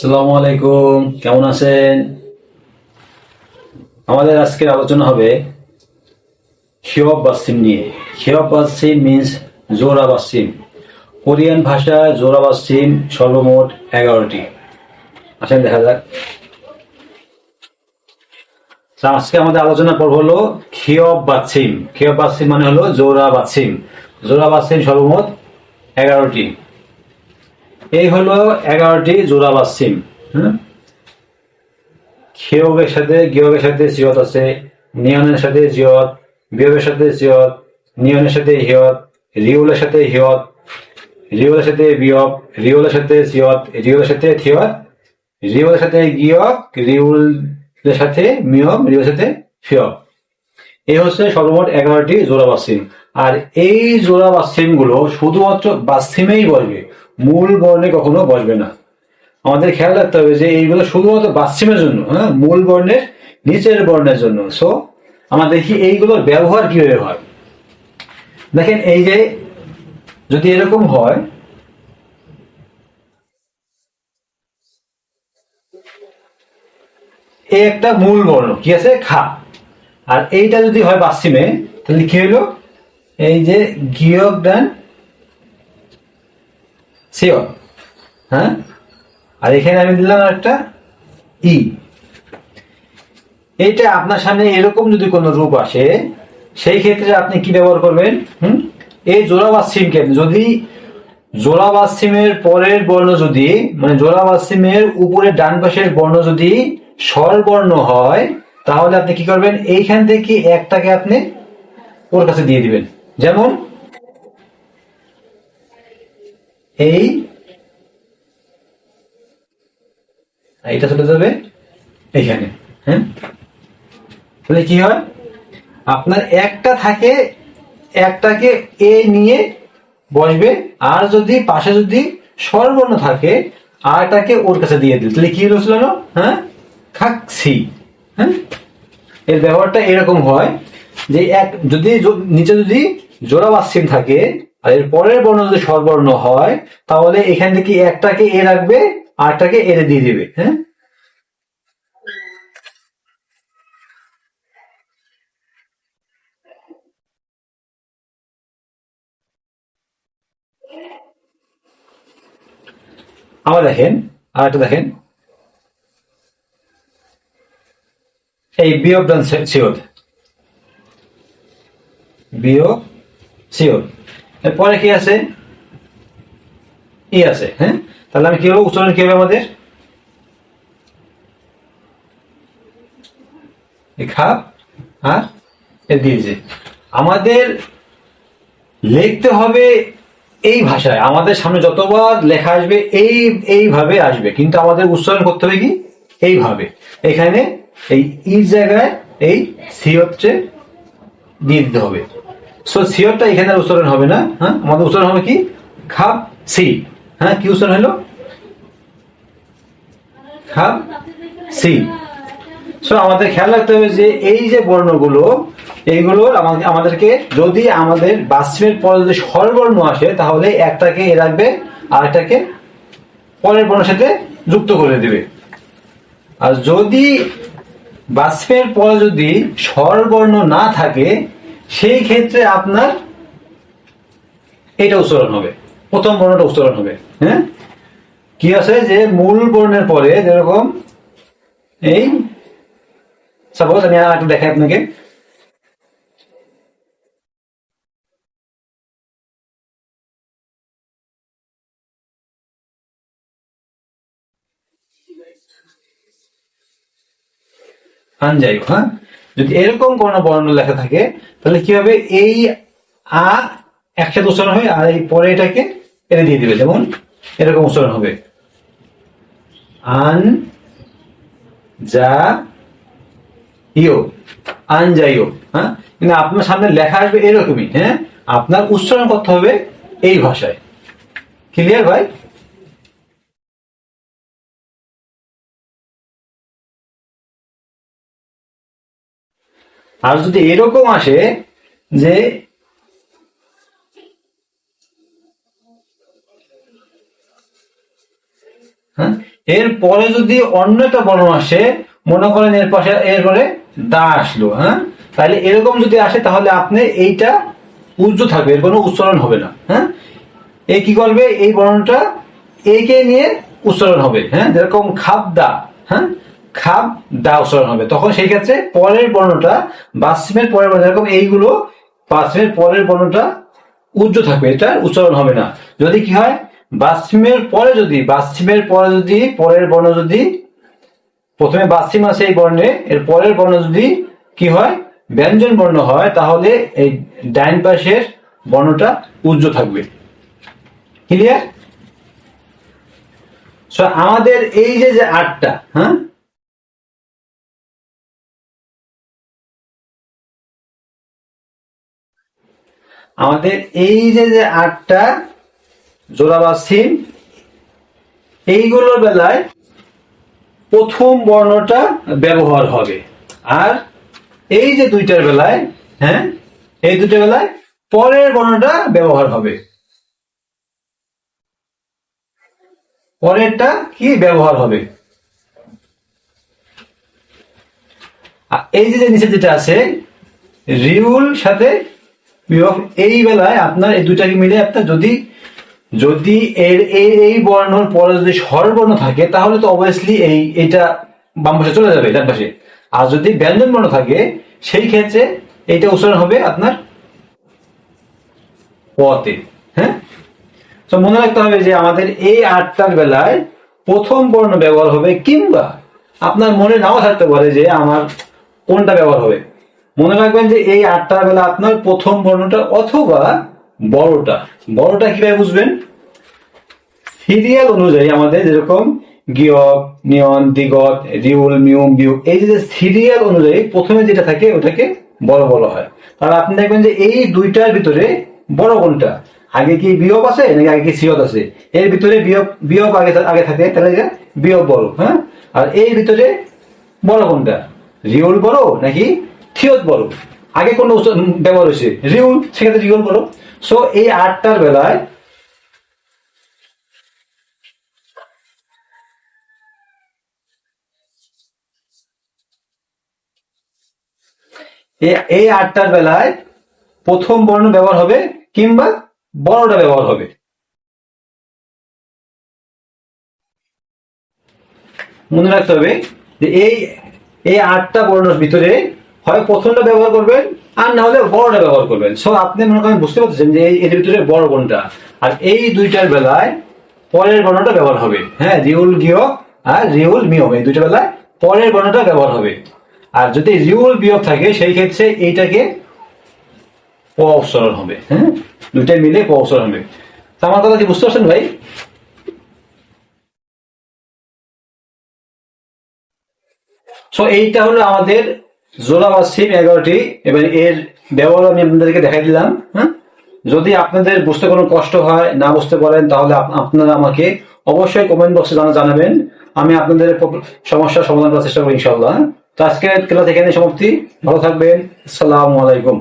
আসসালামু আলাইকুম, কেমন আছেন? আমাদের আজকের আলোচনা হবে বাসিম নিয়ে। কোরিয়ান ভাষায় সর্বমোট এগারোটি। আসেন, দেখা যাক। আজকে আমাদের আলোচনা পর্ব হলো খিয়ব বাসিম খিয়ব বাসিম মানে হলো জোরা বাসিম জোরা বাসিম সর্বমোট এগারোটি। এই হলো এগারোটি জোড়া বাসিম হ্যাঁ? খেয়োগের সাথে গিয়গের সাথে সিয়ত আছে, নিয়নের সাথে জিয়ত, বিয়োগের সাথে সিয়ত নিয়নের সাথে হিয়ত, রিউলের সাথে হিয়ত, রিউলের সাথে বিয়ক রিউলের সাথে সিয়ত রিউলের সাথে থিয়ত, রিউলের সাথে গিয়ক রিউলের সাথে মিয়ম রিউলের সাথে ফিয়ক এই হচ্ছে সর্বমোট এগারোটি জোড়া বাসিম আর এই জোড়া বাসিমগুলো শুধুমাত্র বাসিমেই বসবে মূল বর্ণে কখনো বসবে না। আমাদের খেয়াল রাখতে হবে যে এইগুলো শুধুমাত্র বাসিমের জন্য হ্যাঁ? মূল বর্ণের নিচের বর্ণের জন্য। সো আমাদের দেখি এইগুলোর ব্যবহার কীভাবে হয়? দেখেন এই যে যদি এরকম হয় এই একটা মূল বর্ণ, কি আছে? খা। আর এইটা যদি হয় বাসিমে, তাহলে কি হলো এই যে গিয়ক ডান সিয়ক হ্যাঁ আর এখানে আমি দিলাম একটা ই এইটা আপনার সামনে এরকম যদি কোনো রূপ আসে, সেই ক্ষেত্রে আপনি কি ব্যবহার করবেন? হুম? এই জোড়া বা সিমকে যদি জোড়া বা সিমের পরের বর্ণ যদি মানে জোড়া বা সিমের উপরে ডান পাশের বর্ণ যদি স্বরবর্ণ হয়, তাহলে আপনি কি করবেন? এইখান থেকে একটাকে আপনি ওর কাছে দিয়ে দিবেন। যেমন এই। এটা চলে যাবে এইখানে হ্যাঁ? তাহলে কি হয়? আপনার একটা থাকে, একটাকে এ নিয়ে বসবে, আর যদি পাশে যদি স্বরবর্ণ থাকে আরটাকে ওর কাছে দিয়ে দিল। তাহলে কি হলো না হ্যাঁ? খাকসি হ্যাঁ? এর ব্যবহারটা এরকম হয় যে এক, যদি নিচে যদি জোড়া বাসিম থাকে আর এর পরের বর্ণ যদি স্বরবর্ণ হয়, তাহলে এখান থেকে একটাকে এ রাখবে আরটাকে এরে দিয়ে দিবে হ্যাঁ? আবার দেখেন আর একটা দেখেন। এই বিয়োগ ডান সিওদ। বিয়োগ সিওদ। এরপরে কি আছে? ই আছে হ্যাঁ? তাহলে আমি কি হবে উচ্চারণ কি হবে আমাদের? খাপ আর দিয়েছে আমাদের লিখতে হবে এই ভাষায়। আমাদের সামনে যতবার লেখা আসবে, এই, এইভাবে আসবে। কিন্তু আমাদের উচ্চারণ করতে হবে কি? এইভাবে। এখানে এই ইর জায়গায় এই সিয়তটে দিয়ে দিতে হবে। সো সিয়তটা এখানে উচ্চারণ হবে না হ্যাঁ? আমাদের উচ্চারণ হবে কি? খাপ সি হ্যাঁ কি উচ্চারণ হলো? খাপ সি সো আমাদের খেয়াল রাখতে হবে যে এই যে বর্ণগুলো আমাদেরকে যদি আমাদের বাস্তবের পরে যদি স্বরবর্ণ আসে, তাহলে একটাকে এ রাখবে, আর একটাকে পরের বর্ণের সাথে যুক্ত করে দিবে। আর যদি বাষ্পের পরে যদি স্বরবর্ণ না থাকে সেই ক্ষেত্রে আপনার এটা উচ্চারণ হবে। প্রথম বর্ণটা উচ্চারণ হবে। হ্যাঁ? কি আছে? যে মূল বর্ণের পরে যেরকম এই সাপোজ আমি আর দেখাই আপনাকে। আনজাই হ্যাঁ? যদি এরকম কোন বর্ণ লেখা থাকে, তাহলে কি হবে এই আ একসাথে উচ্চারণ হবে আর এই পরে এটাকে এটা দিয়ে দিবে? যেমন এরকম উচ্চারণ হবে। আন যা ইও আনজাইও হ্যাঁ? কিন্তু আপনার সামনে লেখা আসবে এরকমই হ্যাঁ? আপনার উচ্চারণ করতে হবে এই ভাষায়। ক্লিয়ার ভাই? আর যদি এরকম আসে যে হ্যাঁ এর পরে যদি অন্য একটা বর্ণ আসে, মনে করেন এর পাশে এরপরে দা আসলো হ্যাঁ? তাহলে এরকম যদি আসে, তাহলে আপনি এইটা উজ্জ্ব থাকবে, এর কোনো উচ্চারণ হবে না হ্যাঁ? এ কি করবে? এই বর্ণটা একে নিয়ে উচ্চারণ হবে হ্যাঁ? যেরকম খাপ দা হ্যাঁ? খাপ দা উচ্চারণ হবে। তখন সেই ক্ষেত্রে পরের বর্ণটা বাসিমের পরের বর্ণ, যেরকম এইগুলো বাসিমের পরের বর্ণটা উজ্জ্ব থাকবে, এটা উচ্চারণ হবে না। যদি কি হয়, বাসিমের পরে যদি, বাসিমের পরে যদি, পরের বর্ণ যদি, প্রথমে বাসিম আছে এই বর্ণে, এর পরের বর্ণ যদি কি হয়, ব্যঞ্জন বর্ণ হয়, তাহলে এই ডাইন পাশের বর্ণটা উজ্জ্ব থাকবে। ক্লিয়ার আমাদের এই যে যে আটটা হ্যাঁ? আমাদের এই যে যে আটটা জোড়া বা সিম, এইগুলোর বেলায় প্রথম বর্ণটা ব্যবহার হবে। আর এই যে দুইটার বেলায় হ্যাঁ এই দুইটার বেলায় পরের বর্ণটা ব্যবহার হবে। পরেরটা কি ব্যবহার হবে? এই যে নিচে যেটা আছে, রিউল সাথে বিয়োগ এই বেলায় আপনার এই দুইটাকে মিলে আপনার যদি যদি এর এই বর্ণর পরে যদি স্বরবর্ণ থাকে, তাহলে তো অবভিয়াসলি এই, এটা বাম পাশে চলে যাবে, ডান পাশে। আর যদি ব্যঞ্জন বর্ণ থাকে, সেই ক্ষেত্রে এইটা উচ্চারণ হবে আপনার পতে হ্যাঁ? তো মনে রাখতে হবে যে আমাদের এই আটটার বেলায় প্রথম বর্ণ ব্যবহার হবে কিংবা আপনার মনে নাও থাকতে পারে যে আমার কোনটা ব্যবহার হবে। মনে রাখবেন যে এই আটটা বেলা আপনার প্রথম বর্ণটা অথবা বড়টা। বড়টা কীভাবে বুঝবেন? সিরিয়াল অনুযায়ী আমাদের যেরকম গিয়ক, নিয়ন, দিগত, রিউল, মিউম, বিউ, এই যে সিরিয়াল অনুযায়ী প্রথমে যেটা থাকে, ওটাকে বড় বলা হয়। তাহলে আপনি দেখবেন যে এই দুইটার ভিতরে বড় কোনটা? আগে কি বিয়োগ আছে নাকি আগে কি সিয়ত আছে? এর ভিতরে বিয়োগ বিয়োগ আগে আগে থাকে, তাহলে বিয়োগ বড় হ্যাঁ? আর এই ভিতরে বড় কোনটা? রিউল বড় নাকি থিয়ত বড় আগে কোন ব্যবহার হয়েছে। রিউল, সেক্ষেত্রে রিউল বড় সো এই আটটার বেলায় এই আটটার বেলায় প্রথম বর্ণ ব্যবহার হবে কিংবা বড়টা ব্যবহার হবে। মনে রাখতে হবে যে এই এই আটটা বর্ণের ভিতরে হয় প্রথমটা ব্যবহার করবেন, আর না হলে বড়টা ব্যবহার করবেন। সো আপনি মনে করেন বুঝতে পারছেন যে এর ভিতরে বড় বর্ণটা আর এই দুইটার বেলায় পরের বর্ণটা ব্যবহার হবে। হ্যাঁ রিউল গিয় আর রিউল মিয়ম এই দুইটা বেলায় পরের বর্ণটা ব্যবহার হবে। আর যদি রিউল বিয়োগ থাকে, সেই ক্ষেত্রে এইটাকে উচ্চারণ হবে। হ্যাঁ দুইটাই মিলে উচ্চারণ হবে। তো আমার কথা কি বুঝতে পারছেন ভাই? সো এইটা হলো আমাদের জোড়া বা সিম এগারোটি, এবার এর ব্যবহার আমি আপনাদেরকে দেখাই দিলাম হ্যাঁ? যদি আপনাদের বুঝতে কোনো কষ্ট হয়, না বুঝতে পারেন, তাহলে আপনারা আমাকে অবশ্যই কমেন্ট বক্সে জানা জানাবেন। আমি আপনাদের সমস্যা সমস্যার সমাধান করার চেষ্টা করব ইনশাল্লাহ হ্যাঁ? তো আজকের ক্লাস এখানে সমাপ্তি। ভালো থাকবেন। আসসালামু আলাইকুম।